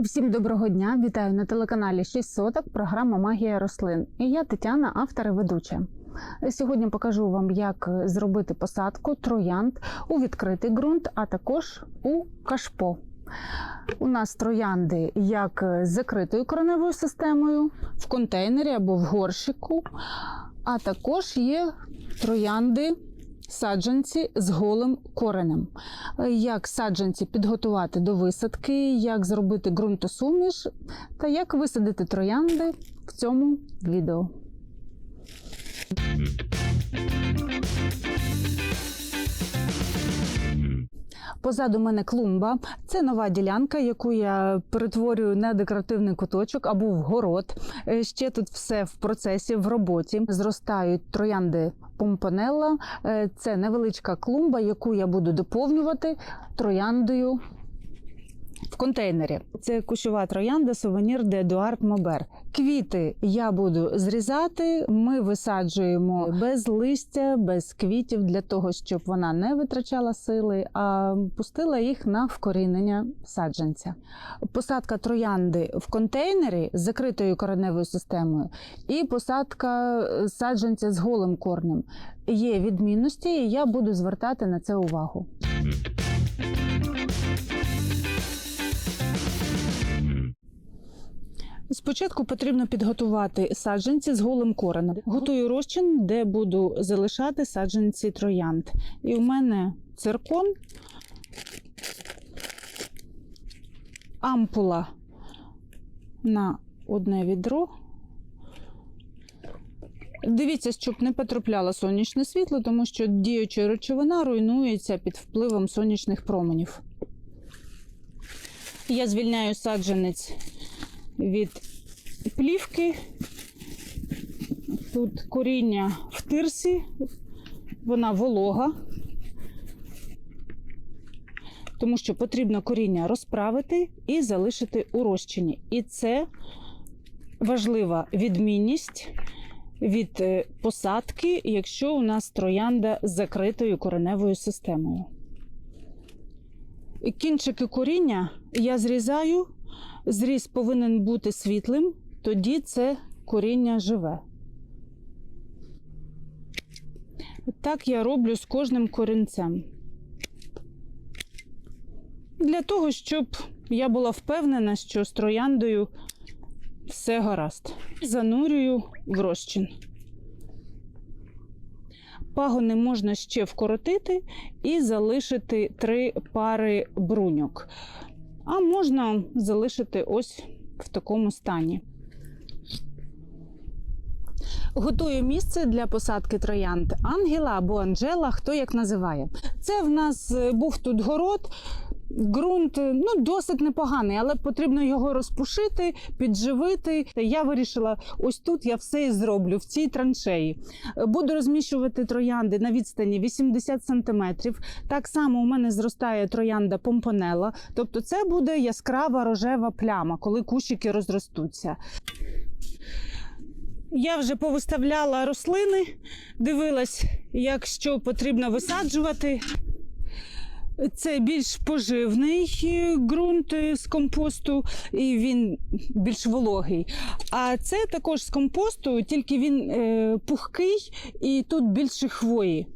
Всім доброго дня! Вітаю на телеканалі 6 соток. Програма Магія рослин. І я Тетяна, автор і ведуча. Сьогодні покажу вам, як зробити посадку троянд у відкритий ґрунт, а також у кашпо. У нас троянди як з закритою кореневою системою, в контейнері або в горщику, а також є троянди. Саджанці з голим коренем. Як саджанці підготувати до висадки, як зробити ґрунтосуміш та як висадити троянди в цьому відео. Позаду мене клумба. Це нова ділянка, яку я перетворюю на декоративний куточок або в город. Е, Ще тут все в процесі, в роботі. Зростають троянди помпонелла. Е, Це невеличка клумба, яку я буду доповнювати трояндою. В контейнері це кущова троянда сувенір де Едуард Мобер. Квіти я буду зрізати. Ми висаджуємо без листя, без квітів для того, щоб вона не витрачала сили, а пустила їх на вкорінення саджанця. Посадка троянди в контейнері з закритою кореневою системою і посадка саджанця з голим корнем. Є відмінності, і я буду звертати на це увагу. Спочатку потрібно підготувати саджанці з голим коренем. Готую розчин, де буду залишати саджанці троянд. І у мене циркон, ампула на одне відро. Дивіться, щоб не потрапляло сонячне світло, тому що діюча речовина руйнується під впливом сонячних променів. Я звільняю саджанець від плівки. Тут коріння в тирсі, вона волога, тому що потрібно коріння розправити і залишити у розчині. І це важлива відмінність від е, посадки, якщо у нас троянда з закритою кореневою системою. Кінчики коріння я зрізаю. Зріз повинен бути світлим, тоді це коріння живе. Так я роблю з кожним корінцем. Для того, щоб я була впевнена, що з трояндою все гаразд. Занурюю в розчин. Пагони можна ще вкоротити і залишити три пари бруньок а можна залишити ось в такому стані. Готую місце для посадки троянд Ангела або Анжела, хто як називає. Це в нас е, був тут город. Ґрунт ну досить непоганий, але потрібно його розпушити, підживити. Я вирішила, ось тут я все і зроблю в цій траншеї. Буду розміщувати троянди на відстані 80 см. Так само у мене зростає троянда помпонела, тобто це буде яскрава рожева пляма, коли кущики розростуться. Я вже повиставляла рослини, дивилась, як що потрібно висаджувати. Це більш поживний е, ґрунт е, з компосту, і він більш вологий. А це також з компосту, тільки він е, пухкий і тут більше хвої.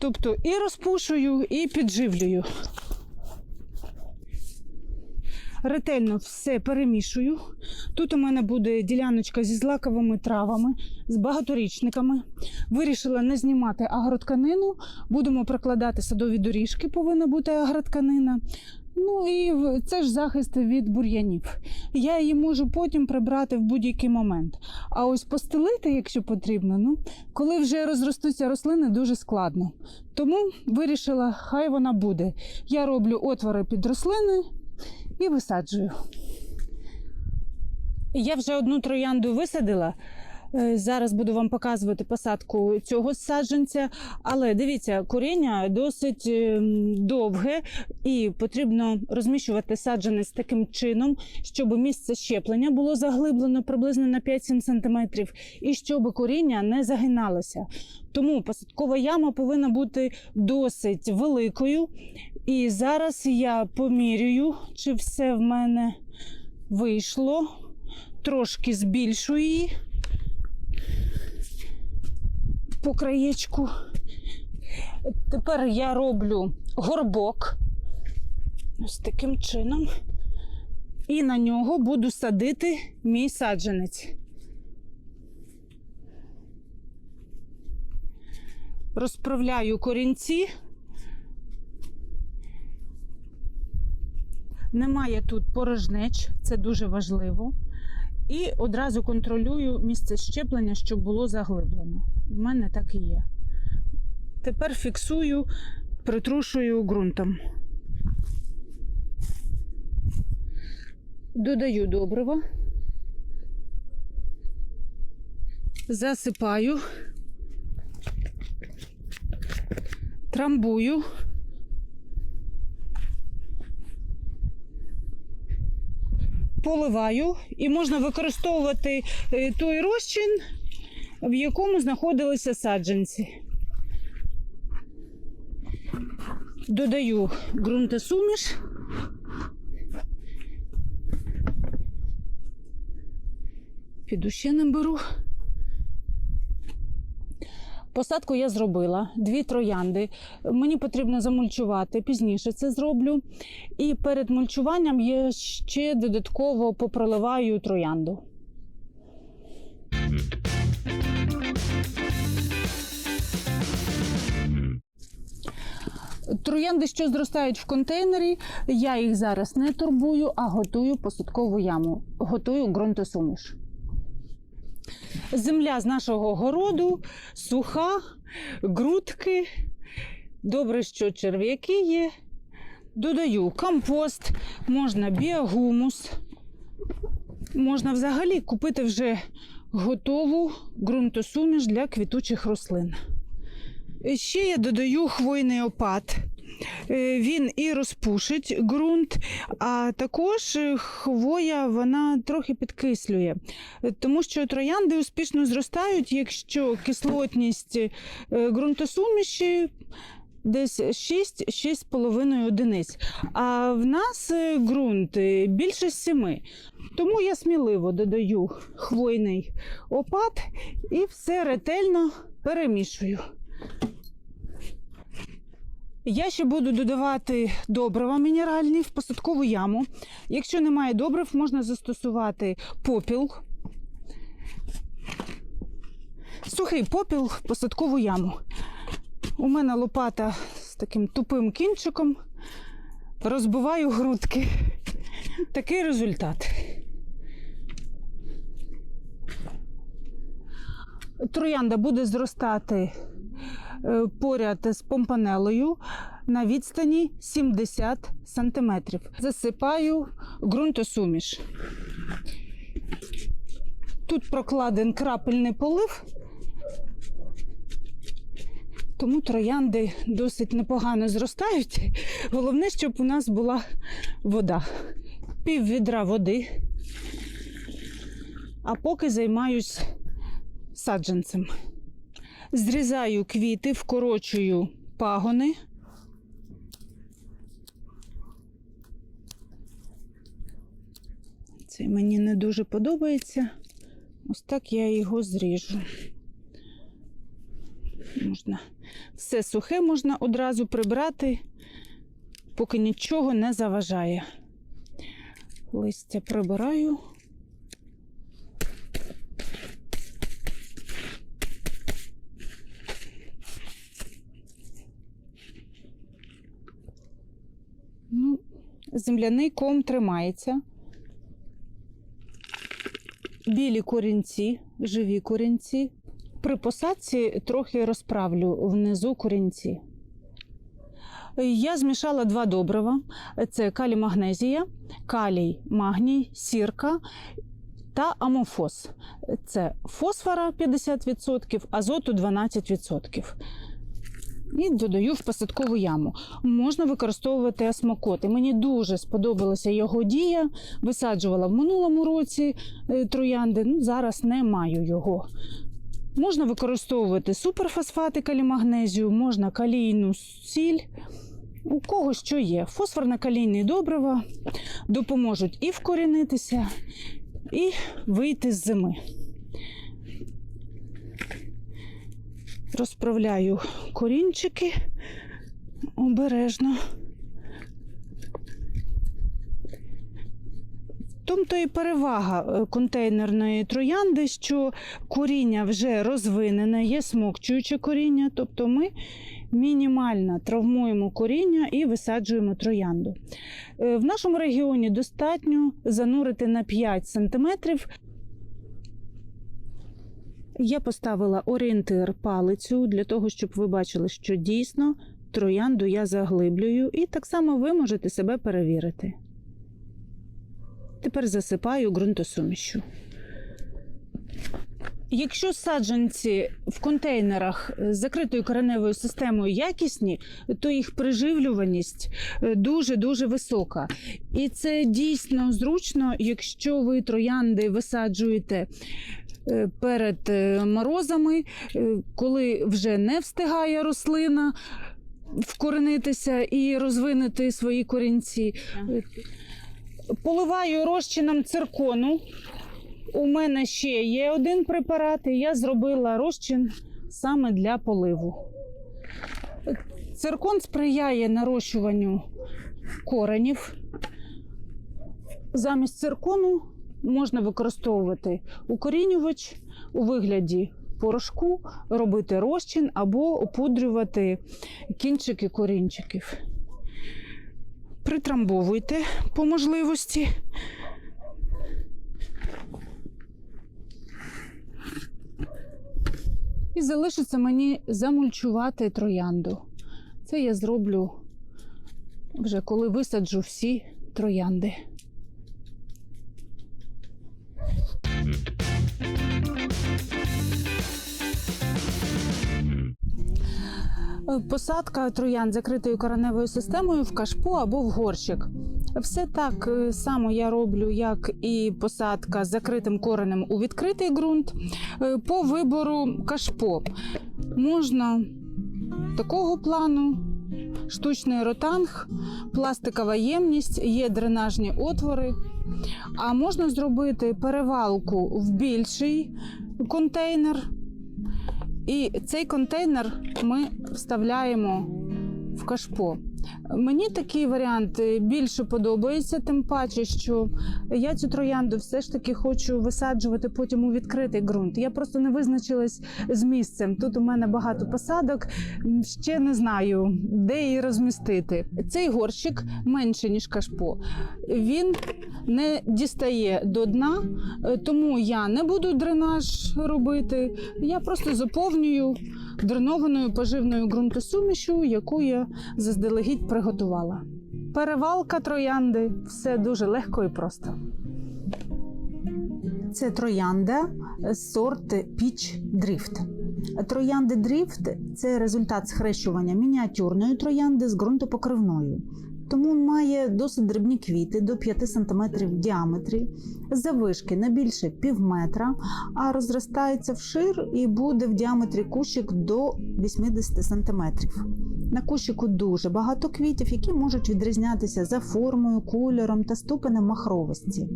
Тобто і розпушую, і підживлюю. Ретельно все перемішую. Тут у мене буде діляночка зі злаковими травами, з багаторічниками. Вирішила не знімати агротканину. Будемо прокладати садові доріжки, повинна бути агротканина. Ну і це ж захист від бур'янів. Я її можу потім прибрати в будь-який момент. А ось постелити, якщо потрібно, ну коли вже розростуться рослини, дуже складно. Тому вирішила, хай вона буде. Я роблю отвори під рослини і висаджую. Я вже одну троянду висадила. Е, Зараз буду вам показувати посадку цього саджанця, але дивіться, коріння досить ем, довге і потрібно розміщувати саджанець таким чином, щоб місце щеплення було заглиблено приблизно на 5-7 см і щоб коріння не загиналося. Тому посадкова яма повинна бути досить великою. І зараз я помірюю, чи все в мене вийшло. Трошки збільшую її по краєчку. Тепер я роблю горбок ось таким чином. І на нього буду садити мій саджанець. Розправляю корінці. Немає тут порожнеч, це дуже важливо. І одразу контролюю місце щеплення, щоб було заглиблено. У мене так і є. Тепер фіксую, притрушую ґрунтом. Додаю добриво. Засипаю. Трамбую. Поливаю і можна використовувати е, той розчин, в якому знаходилися саджанці. Додаю ґрунтосуміш. Піду ще наберу. Посадку я зробила дві троянди. Мені потрібно замульчувати, пізніше це зроблю. І перед мульчуванням я ще додатково попроливаю троянду. Троянди, що зростають в контейнері, я їх зараз не турбую, а готую посадкову яму, готую ґрунтосуміш. Земля з нашого городу суха, грудки. Добре, що черв'яки є. Додаю компост, можна біогумус. Можна взагалі купити вже готову ґрунтосуміш для квітучих рослин. Ще я додаю хвойний опад. Е, Він і розпушить ґрунт, а також е, хвоя вона трохи підкислює, тому що троянди успішно зростають, якщо кислотність е, ґрунтосуміші десь 6-6,5 одиниць. А в нас ґрунт більше 7. Тому я сміливо додаю хвойний опад і все ретельно перемішую. Я ще буду додавати добрива мінеральні в посадкову яму. Якщо немає добрив, можна застосувати попіл. Сухий попіл в посадкову яму. У мене лопата з таким тупим кінчиком. Розбиваю грудки. Такий результат. Троянда буде зростати поряд з помпанелою на відстані 70 см. Засипаю ґрунтосуміш. Тут прокладен крапельний полив, тому троянди досить непогано зростають. Головне, щоб у нас була вода. Пів відра води. А поки займаюсь саджанцем. Зрізаю квіти, вкорочую пагони. Це мені не дуже подобається. Ось так я його зріжу. Можна все сухе можна одразу прибрати, поки нічого не заважає. Листя прибираю. Ну, земляний ком тримається. Білі корінці, живі корінці. При посадці трохи розправлю внизу корінці. Я змішала два добрива: це калій магнезія, калій магній, сірка та амофос. Це фосфора 50%, азоту 12%. І додаю в посадкову яму. Можна використовувати осмокот. І мені дуже сподобалася його дія. Висаджувала в минулому році е, троянди. Ну, зараз не маю його. Можна використовувати суперфосфати калімагнезію, можна калійну сіль. У кого що є. Фосфорно-калійні добрива допоможуть і вкорінитися, і вийти з зими. Розправляю корінчики обережно. Тобто і перевага е, контейнерної троянди, що коріння вже розвинене, є смокчуюче коріння, тобто ми мінімально травмуємо коріння і висаджуємо троянду. Е, В нашому регіоні достатньо занурити на 5 см. Я поставила орієнтир палицю для того, щоб ви бачили, що дійсно троянду я заглиблюю, і так само ви можете себе перевірити. Тепер засипаю ґрунтосумішю. Якщо саджанці в контейнерах з закритою кореневою системою якісні, то їх приживлюваність дуже-дуже висока. І це дійсно зручно, якщо ви троянди висаджуєте е, перед е, морозами, е, коли вже не встигає рослина вкоренитися і розвинути свої корінці. Поливаю розчином циркону. У мене ще є один препарат, і я зробила розчин саме для поливу. Циркон сприяє нарощуванню коренів. Замість циркону можна використовувати укорінювач у вигляді порошку, робити розчин або опудрювати кінчики корінчиків. Притрамбовуйте по можливості. І залишиться мені замульчувати троянду. Це я зроблю вже коли висаджу всі троянди. Посадка троянд з закритою кореневою системою в кашпо або в горщик. Все так е, само я роблю, як і посадка з закритим коренем у відкритий ґрунт. Е, По вибору кашпо можна такого плану. Штучний ротанг, пластикова ємність, є дренажні отвори. А можна зробити перевалку в більший контейнер. І цей контейнер ми вставляємо в кашпо. Мені такий варіант е, більше подобається, тим паче, що я цю троянду все ж таки хочу висаджувати потім у відкритий ґрунт. Я просто не визначилась з місцем. Тут у мене багато посадок, ще не знаю, де її розмістити. Цей горщик менше, ніж кашпо. Він не дістає до дна, е, тому я не буду дренаж робити. Я просто заповнюю дренованою поживною ґрунтосумішю, яку я заздалегідь приготувала. Перевалка троянди все дуже легко і просто. Це троянда сорт Peach Drift. Троянди Drift – це результат схрещування мініатюрної троянди з ґрунтопокривною. Тому має досить дрібні квіти до 5 см в діаметрі, завишки не більше пів метра, а розростається вшир і буде в діаметрі кущик до 80 см. На кошику дуже багато квітів, які можуть відрізнятися за формою, кольором та ступенем махровості.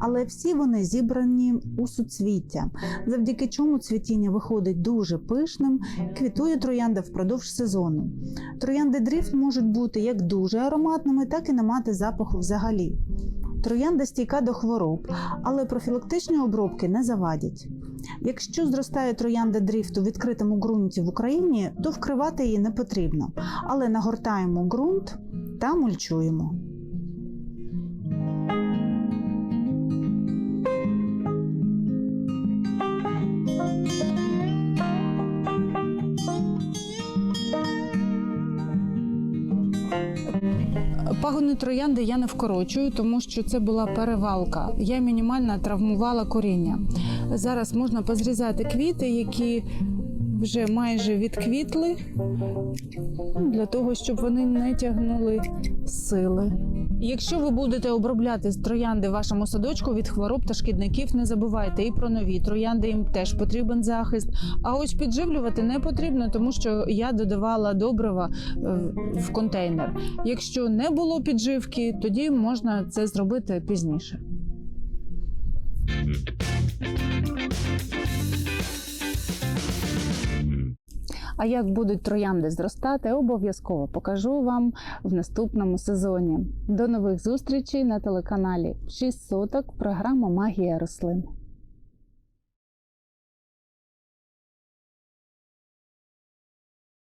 Але всі вони зібрані у суцвіття, завдяки чому цвітіння виходить дуже пишним, квітує троянда впродовж сезону. Троянди дріфт можуть бути як дуже ароматними, так і не мати запаху взагалі. Троянда стійка до хвороб, але профілактичні обробки не завадять. Якщо зростає троянда дріфт у відкритому ґрунті в Україні, то вкривати її не потрібно, але нагортаємо ґрунт та мульчуємо. Пагони троянди я не вкорочую, тому що це була перевалка. Я мінімально травмувала коріння. Зараз можна позрізати квіти, які вже майже відквітли, для того, щоб вони не тягнули сили. Якщо ви будете обробляти троянди в вашому садочку від хвороб та шкідників, не забувайте і про нові троянди. Їм теж потрібен захист. А ось підживлювати не потрібно, тому що я додавала добрива е, в контейнер. Якщо не було підживки, тоді можна це зробити пізніше. А як будуть троянди зростати, обов'язково покажу вам в наступному сезоні. До нових зустрічей на телеканалі 6 соток. Програма Магія рослин.